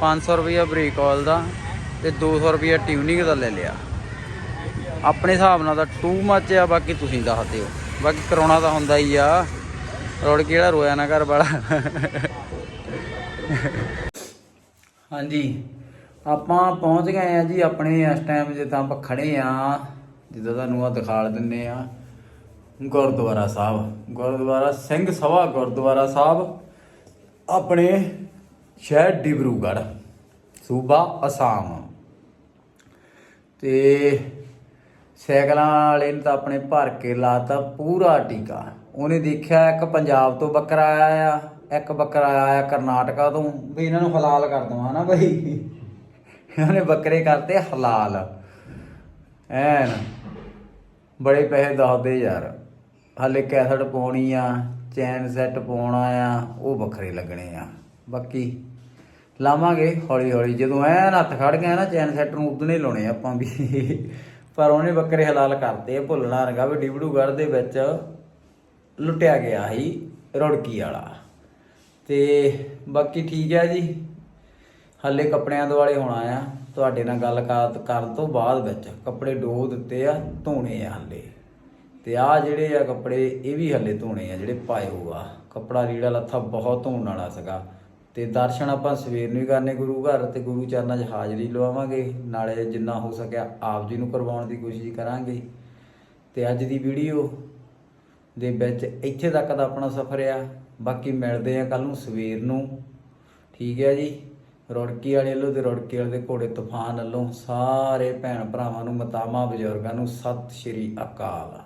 500 ਰੁਪਈਆ ਬ੍ਰੇਕ ਆਇਲ ਦਾ ਤੇ 200 ਰੁਪਈਆ ਟਿਊਨਿੰਗ ਦਾ ਲੈ ਲਿਆ। ਆਪਣੇ ਹਿਸਾਬ ਨਾਲ ਤਾਂ ਟੂ ਮੱਚ ਆ, ਬਾਕੀ ਤੁਸੀਂ ਦੱਸ ਦਿਓ ਬਾਕੀ ਕਰਾਉਣਾ ਤਾਂ ਹੁੰਦਾ ਹੀ ਆ। ਰੋੜ ਕਿਹੜਾ ਰੋਇਆ ਨਾ ਘਰ ਵਾਲਾ ਹਾਂਜੀ, ਆਪਾਂ ਪਹੁੰਚ ਗਏ ਆ ਜੀ ਆਪਣੇ, ਇਸ ਟਾਈਮ ਜਿੱਦਾਂ ਆਪਾਂ ਖੜੇ ਆ, ਜਿੱਦਾਂ ਤੁਹਾਨੂੰ ਆ ਦਿਖਾ ਦਿੰਨੇ ਆ। ਗੁਰਦੁਆਰਾ ਸਾਹਿਬ, ਗੁਰਦੁਆਰਾ ਸਿੰਘ ਸਭਾ ਗੁਰਦੁਆਰਾ ਸਾਹਿਬ। ਆਪਣੇ ਸ਼ਹਿਰ ਡਿਬਰੂਗੜ੍ਹ, ਸੂਬਾ ਅਸਾਮ। ਤੇ ਸਾਈਕਲਾਂ ਵਾਲੇ ਨੇ ਤਾਂ ਆਪਣੇ ਭਰ ਕੇ ਲਾਤਾ ਪੂਰਾ ਟੀਕਾ। ਉਹਨੇ ਦੇਖਿਆ ਇੱਕ ਪੰਜਾਬ ਤੋਂ ਬੱਕਰਾ ਆਇਆ ਆ, ਇੱਕ ਬੱਕਰਾ ਆਇਆ ਕਰਨਾਟਕਾ ਤੋਂ। ਵੀ ਇਹਨਾਂ ਨੂੰ ਹਲਾਲ ਕਰ ਦਵਾਂ ਨਾ ਬਈ। ਇਹਨਾਂ ਨੇ ਬੱਕਰੇ ਕਰਤੇ ਹਲਾਲ। ਐਨ, ਬੜੇ ਪੈਸੇ ਦੱਸਦੇ ਯਾਰ। ਹਾਲੇ ਕੈਸਟ ਪਾਉਣੀ ਆ। ਚੈਨ ਸੈੱਟ ਪਾਉਣਾ ਆ, ਉਹ ਵੱਖਰੇ ਲੱਗਣੇ ਆ। ਬਾਕੀ ਲਾਵਾਂਗੇ ਹੌਲੀ ਹੌਲੀ ਜਦੋਂ ਐਨ ਹੱਥ ਖੜ ਗਿਆ ਨਾ, ਚੈਨ ਸੈੱਟ ਨੂੰ ਉਦਣੇ ਲਾਉਣੇ ਆਪਾਂ ਵੀ। ਪਰ ਉਹਨੇ ਬੱਕਰੇ ਹਲਾਲ ਕਰਤੇ, ਭੁੱਲਣਾ ਰਗਾ ਵੀ ਡਿਬੜੂਗੜ੍ਹ ਦੇ ਵਿੱਚ ਲੁੱਟਿਆ ਗਿਆ ਸੀ, ਰੁੜਕੀ ਵਾਲਾ। ਤੇ ਬਾਕੀ ਠੀਕ ਹੈ ਜੀ। ਹੱਲੇ ਕੱਪੜਿਆਂ ਦੁਆਲੇ ਹੋਣਾ ਆ। ਤੁਹਾਡੇ ਨਾਲ ਗੱਲ ਕਰਨ ਤੋਂ ਬਾਅਦ ਵਿੱਚ ਕੱਪੜੇ ਡੋ ਦਿੱਤੇ ਆ, ਧੋਣੇ ਆ ਹੱਲੇ। ਤੇ ਆ ਜਿਹੜੇ ਆ ਕੱਪੜੇ, ਇਹ ਵੀ ਹੱਲੇ ਧੋਣੇ ਆ ਜਿਹੜੇ ਪਾਏ ਹੋਆ ਕੱਪੜਾ ਰੀੜਾ ਲੱਥਾ ਬਹੁਤ ਧੋਣ ਵਾਲਾ ਸੀਗਾ। ਤੇ ਦਰਸ਼ਨ ਆਪਾਂ ਸਵੇਰ ਨੂੰ ਹੀ ਕਰਨੇ ਗੁਰੂ ਘਰ ਤੇ ਗੁਰੂ ਚਰਨਾਂ 'ਚ ਹਾਜ਼ਰੀ ਲਵਾਵਾਂਗੇ। ਨਾਲੇ ਜਿੰਨਾ ਹੋ ਸਕਿਆ ਆਪ ਜੀ ਨੂੰ ਕਰਵਾਉਣ ਦੀ ਕੋਸ਼ਿਸ਼ ਕਰਾਂਗੇ। ਤੇ ਅੱਜ ਦੀ ਵੀਡੀਓ ਦੇ ਵਿੱਚ ਇੱਥੇ ਤੱਕ ਦਾ ਆਪਣਾ ਸਫ਼ਰ ਆ। ਬਾਕੀ ਮਿਲਦੇ ਆ ਕੱਲ ਨੂੰ ਸਵੇਰ ਨੂੰ। ਠੀਕ ਹੈ ਜੀ? ਰੁੜਕੀ ਵਾਲੇ ਵੱਲੋਂ ਤੇ ਰੁੜਕੀ ਵਾਲੇ ਦੇ ਘੋੜੇ ਤੂਫਾਨ ਵੱਲੋਂ ਸਾਰੇ ਭੈਣ ਭਰਾਵਾਂ ਨੂੰ ਮਤਾਮਾ ਬਜ਼ੁਰਗਾਂ ਨੂੰ ਸਤਿ ਸ਼੍ਰੀ ਅਕਾਲ।